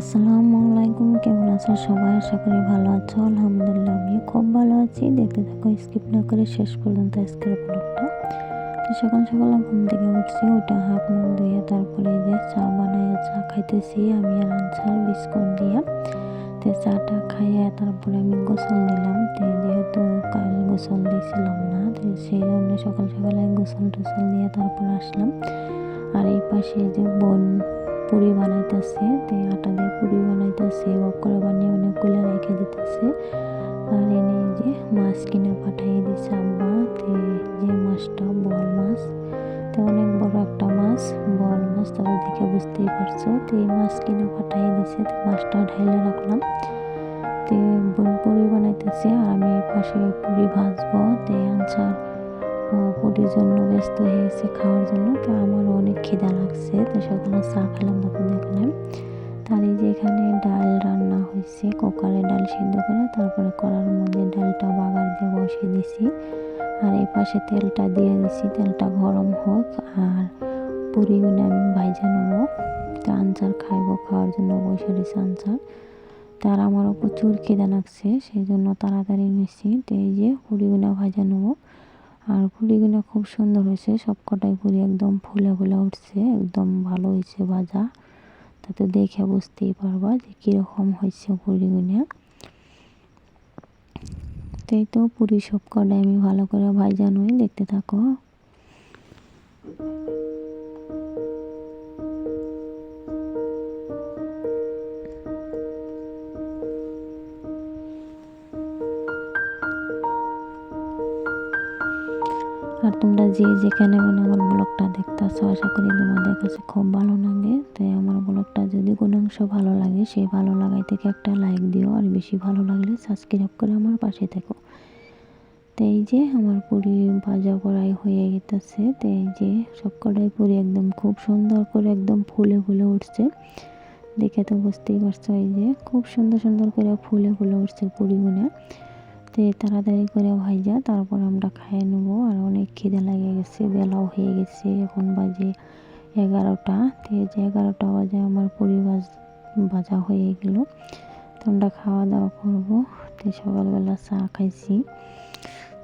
আসসালামু আলাইকুম কেমন আছো সবাই? আশা করি ভালো আছো। আলহামদুলিল্লাহ, আমিও খুব ভালো আছি। দেখতে থাকো, স্কিপ না করে শেষ পর্যন্ত আজকের ব্লগটা তো সকাল সকাল ঘুম থেকে উঠছি ওটা হাফ মুখ ধুয়ে তারপরে যে চা বানাই চা খাইতেছি আমি আর আনসার, বিস্কুট দিয়ে। তো চাটা খাইয়ে তারপরে আমি গোসল দিলাম। তো যেহেতু কাল গোসল দিয়েছিলাম না, তো সেই জন্য সকাল সকালে গোসল টোসল দিয়ে তারপর আসলাম। আর এই পাশে যে বোন পুরি বানাইতেছে, তে আটা দিয়ে পুরি বানাইতেছে বক করে বানিয়ে অনেকগুলা রেখে দিতেছে। আর এনে যে মাছ কিনে পাঠিয়ে দিছে আব্বা, তে যে মাছটা বল মাছ, তো অনেক বড় একটা মাছ, বল মাছ তাদের দেখে বুঝতেই পারছ। তো এই মাছ কিনে পাঠিয়ে দিছে, তো মাছটা ঢাইলে রাখলাম। তে পুরি বানাইতেছে, আর আমি পাশে পুরি ভাজবো, তে আনসার পুরির জন্য ব্যস্ত হয়েছে, খাওয়ার জন্য। তো আমারও অনেক খিদা লাগছে, তো সকালে চা খেলাম, তখন দেখলাম তার এই যে এখানে ডাল রান্না হয়েছে, কুকারে ডাল সিদ্ধ করে, তারপরে করার মধ্যে ডালটা বাগার দিয়ে বসিয়ে দিছি। আর এই পাশে তেলটা দিয়ে দিছি, তেলটা গরম হোক, আর পুরিগুলো আমি ভাইজা নেব তো আনসার খাইবো, খাওয়ার জন্য বসে দিছি আনসার। তার আমারও প্রচুর খিদা লাগছে, সেই জন্য তাড়াতাড়ি নিচ্ছি তো এই যে পুরিগুলো ভাজা নেব আর পুরিগুলো খুব সুন্দর হয়েছে। সব কটাই পুরি একদম ফুলে ফুলে উঠছে, একদম ভালো হয়েছে ভাজা তাতে দেখে বুঝতেই পারবা যে কীরকম হয়েছে পুরিগুলো তাই তো পুরী সব কটাই আমি ভালো করে ভাজা নই দেখতে থাকো। যে যেখানে মানে আমার ব্লগটা দেখতেছো আশা করি তোমাদের কাছে খুব ভালো লাগে। তাই আমার ব্লগটা যদি কোনো অংশ ভালো লাগে, সেই ভালো লাগাই থেকে একটা লাইক দিও। আর বেশি ভালো লাগলে সাবস্ক্রাইব করে আমার পাশে থেকো। তো এই যে আমার পুরি ভাজা করাই হয়ে গেতেছে। তো এই যে সব কটাই পুরি একদম খুব সুন্দর করে একদম ফুলে ফুলে উঠছে। দেখে তো বুঝতেই পারছ এই যে খুব সুন্দর সুন্দর করে ফুলে ফুলে উঠছে পুরিগুলো তো তাড়াতাড়ি করে ভাইজা, তারপর আমরা খাইয়ে নেব। আর অনেক খিদে লেগে গেছে, বেলাও হয়ে গেছে, এখন বাজে এগারোটা। তো এই যে এগারোটা বাজে আমার পুরি ভাজা হয়ে গেল। তো আমরা খাওয়া দাওয়া করব। তো সকালবেলা চা খাইছি।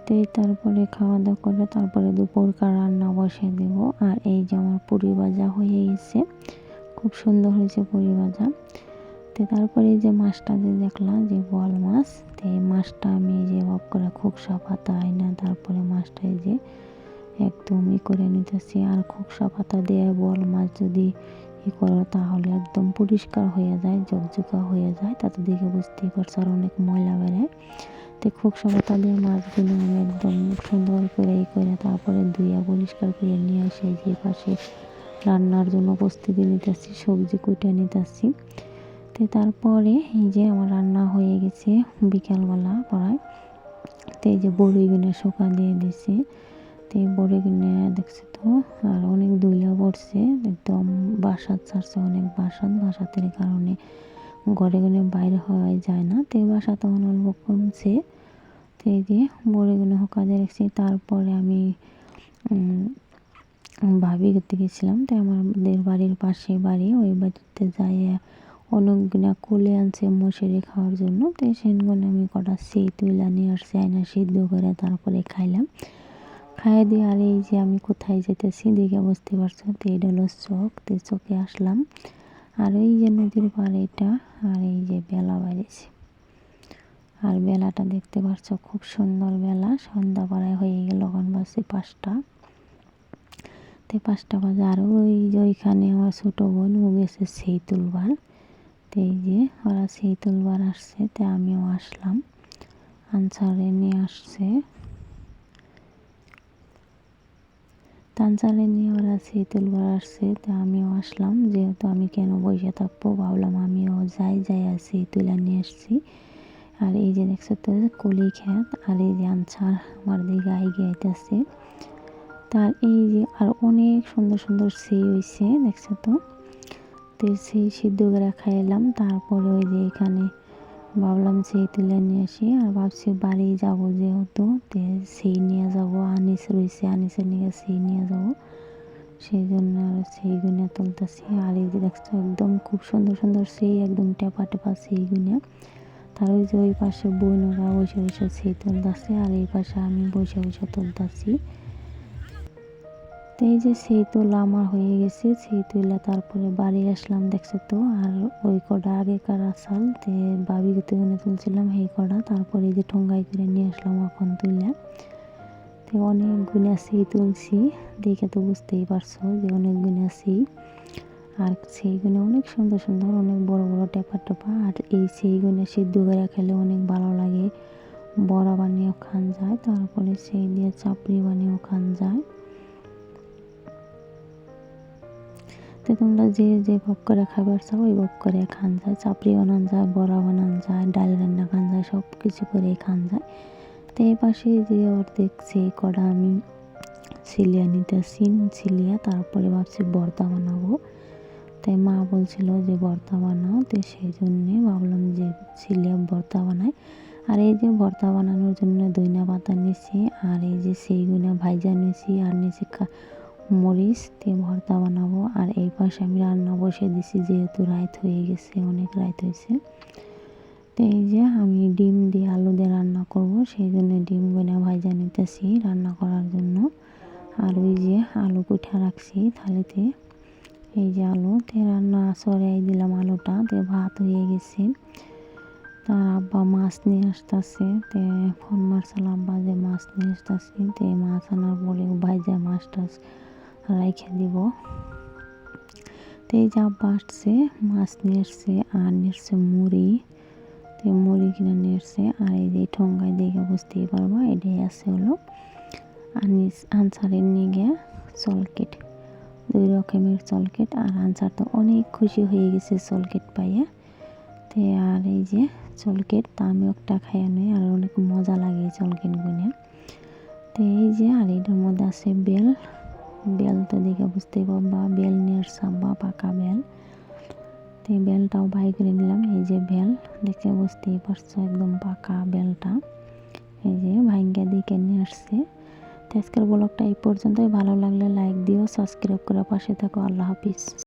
তো তারপরে খাওয়া দাওয়া করে তারপরে দুপুরকার রান্না বসে দেব। আর এই যে আমার পুরি ভাজা হয়ে গেছে, খুব সুন্দর হয়েছে পুরি ভাজা। তো তারপরে যে মাছটা যে দেখলাম যে বল মাছ, তো এই মাছটা আমি যে ভাব করে খুব খোকসা পাতা আইনা, তারপরে মাছটা এই যে একদম ই করে নিতেছি। আর খোকসা পাতা দিয়ে বল মাছ যদি ই করো, তাহলে একদম পরিষ্কার হয়ে যায় জকজকা হয়ে যায়। তাতে দেখে বুঝতেই পারছ আর অনেক ময়লা বেড়ায় তো খোকসা পাতা দিয়ে মাছগুলো আমি একদম সুন্দর করে ই করে তারপরে ধুয়ে পরিষ্কার করে নিয়ে আসে যে পাশে রান্নার জন্য প্রস্তুতি নিতেছি, সবজি কুটে নিতেছি। তো তারপরে এই যে আমার রান্না হয়ে গেছে বিকালবেলা পড়ায় তো এই যে বড়িগুলো শুকা দিয়ে দিছে। তো এই বড়িগুলো দেখছে তো, আর অনেক দুইলা পড়ছে, একদম বাসাত ছাড়ছে অনেক বাসাত বাসাতের কারণে ঘরে ঘরে বাইরে হওয়া যায় না। তো বাসা তখন অল্প কমছে। তো এই যে বড়িগুলো শুকা দিয়ে রেখেছি, তারপরে আমি ভাবি করতে গেছিলাম। তো আমাদের বাড়ির পাশে বাড়ি, ওই বাড়িতে যাই অনেকগুলা কুলে আনছে মশুরি খাওয়ার জন্য। তো সেগুলো আমি কটা সেই তুইলা নিয়ে আসছি আয়না সিদ্ধ করে তারপরে খাইলাম। খাইয়ে দিয়ে আর এই যে আমি কোথায় যেতেছি দেখে বুঝতে পারছ, তো এটা হলো চোখ তো চোখে আসলাম। আর এই যে নদীর পাড়ে এটা, আর এই যে বেলা বাড়িছে। আর বেলাটা দেখতে পাচ্ছ খুব সুন্দর বেলা। সন্ধ্যা পাড়ায় হয়ে গেল ওখান বাসে পাঁচটা। তো পাঁচটা বাজে, আর ওই যে ওইখানে আমার ছোটো বোন, ও গেছে সেই তুলবার। এই যে ওরা সেই তুলবার আসছে, তো আমিও আসলাম। আনসারে নিয়ে আসছে। তানসারে নিয়ে ওরা সেই তুলবার আসছে, তো আমিও আসলাম। যেহেতু আমি কেন বসে থাকব, ভাবলাম আমিও যাই যাই আর সেই তুলে নিয়ে আসছি। আর এই যে দেখছ তো, কলি খেত আর এই যে আনসার আমার দিকে আইগে আইতেছে। তার এই যে আর অনেক সুন্দর সুন্দর সেই হয়েছে দেখছ তো? তো সেই সিদ্ধ করে খাইলাম। তারপরে ওই যে এখানে ভাবলাম সেই তুলে নিয়ে আসি। আর ভাবছি বাড়ি যাব যেহেতু, তো সেই নিয়ে যাব, আনিস রয়েছে আনিসের নিয়ে সেই নিয়ে যাব। সেই জন্য আর সেই গুনে তুলতেছি। আর এই যে দেখছ, একদম খুব সুন্দর সুন্দর সেই একদম টেপা টেপা সেই গুনে তার ওই যে ওই পাশে বোনরা বসে বসে সেই তুলতেছে। আর এই পাশে আমি বসে বসে তুলতেছি। তো এই যে সেই তোলা আমার হয়ে গেছে, সেই তুলে তারপরে বাড়ি আসলাম, দেখছ তো? আর ওই কটা আগেকার আসাল তে বাবি গুনে তুলছিলাম, সেই কটা তারপরে যে ঠোঙ্গাই করে নিয়ে আসলাম এখন তুলে তো অনেক গুণা তুলছি, দেখে তো বুঝতেই পারছ যে অনেক গুণা আর সেই গুণে অনেক সুন্দর সুন্দর, অনেক বড় বড় টেপা টেপা। আর এই সেই গুণে সিদ্ধ করে খেলে অনেক ভালো লাগে। বড়া বানিয়েও খান যায়, তারপরে সেই দিয়ে চাপড়ি বানিয়েও খান যায়। তো তোমরা যে যে ভোগ করে খাবার চাও ওই ভোগ করে খান যায় চাপড়ি বানান যায় বড়া বানান যায় ডাল রান্না খান যায় সব কিছু করেই খান যায় তো এই পাশে যে অর্ধেক সেই কটা আমি সিলিয়া নিতেছি সিলিয়া তারপরে ভাবছি বর্তা বানাবো তাই মা বলছিল যে ভর্তা বানাও তো সেই জন্যে ভাবলাম যে সিলিয়া ভর্তা বানাই আর এই যে ভর্তা বানানোর জন্য দইনা পাতা নিছি আর এই যে সেইগুলো ভাইজা নিছি আর নিছি মরিচ দিয়ে ভর্তা বানাবো। আর এই পাশে আমি রান্না বসে দিছি, যেহেতু রাইত হয়ে গেছে, অনেক রাইত হয়েছে। তো এই যে আমি ডিম দিয়ে আলু দিয়ে রান্না করব, সেই জন্য ডিম বেনা ভাইজা নিতেছি রান্না করার জন্য। আর ওই যে আলু কুঠা রাখছি থালিতে। এই যে আলু, তে রান্না সরাই দিলাম আলুটা, তে ভাত হয়ে গেছে। তার আব্বা মাছ নিয়ে আসতেছে, তে ফোন মারছিল আব্বা যে মাছ নিয়ে আসতেছি, তে মাছ আনার পরে ভাইজা মাছ টাছ রাইখে দিব তো এই যে আব্বা মাছ নিয়ে আর নিয়ে আসছে মুড়ি। তো মুড়ি কিনে নিয়ে আর এই যে ঠোঙ্গায় দেখে বুঝতেই পারব, এটাই আছে হলো আনসারের নিয়ে গিয়ে সলকেট। দুই রকমের সলকেট, আর আনসার তো অনেক খুশি হয়ে গেছে সলকেট পাইয়া। তো আর এই যে চলকেট তা আমি একটা খাইয়া নেই, আর অনেক মজা লাগে এই চলকেটগুলো তো এই যে, আর এটার মধ্যে আছে বেল বেল তো দেখে বুঝতেই পারবা বেল নিয়ে বা পাকা বেল। তো এই বেলটাও বাই করে নিলাম, এই যে বেল, দেখে বুঝতেই পারছ একদম পাকা বেলটা। এই যে ভাইঙ্গা দিকে নিয়ে আসছে। তো আজকের ব্লগটা এই পর্যন্তই, ভালো লাগলে লাইক দিও সাবস্ক্রাইব করে পাশে থাকো, আল্লাহ হাফিজ।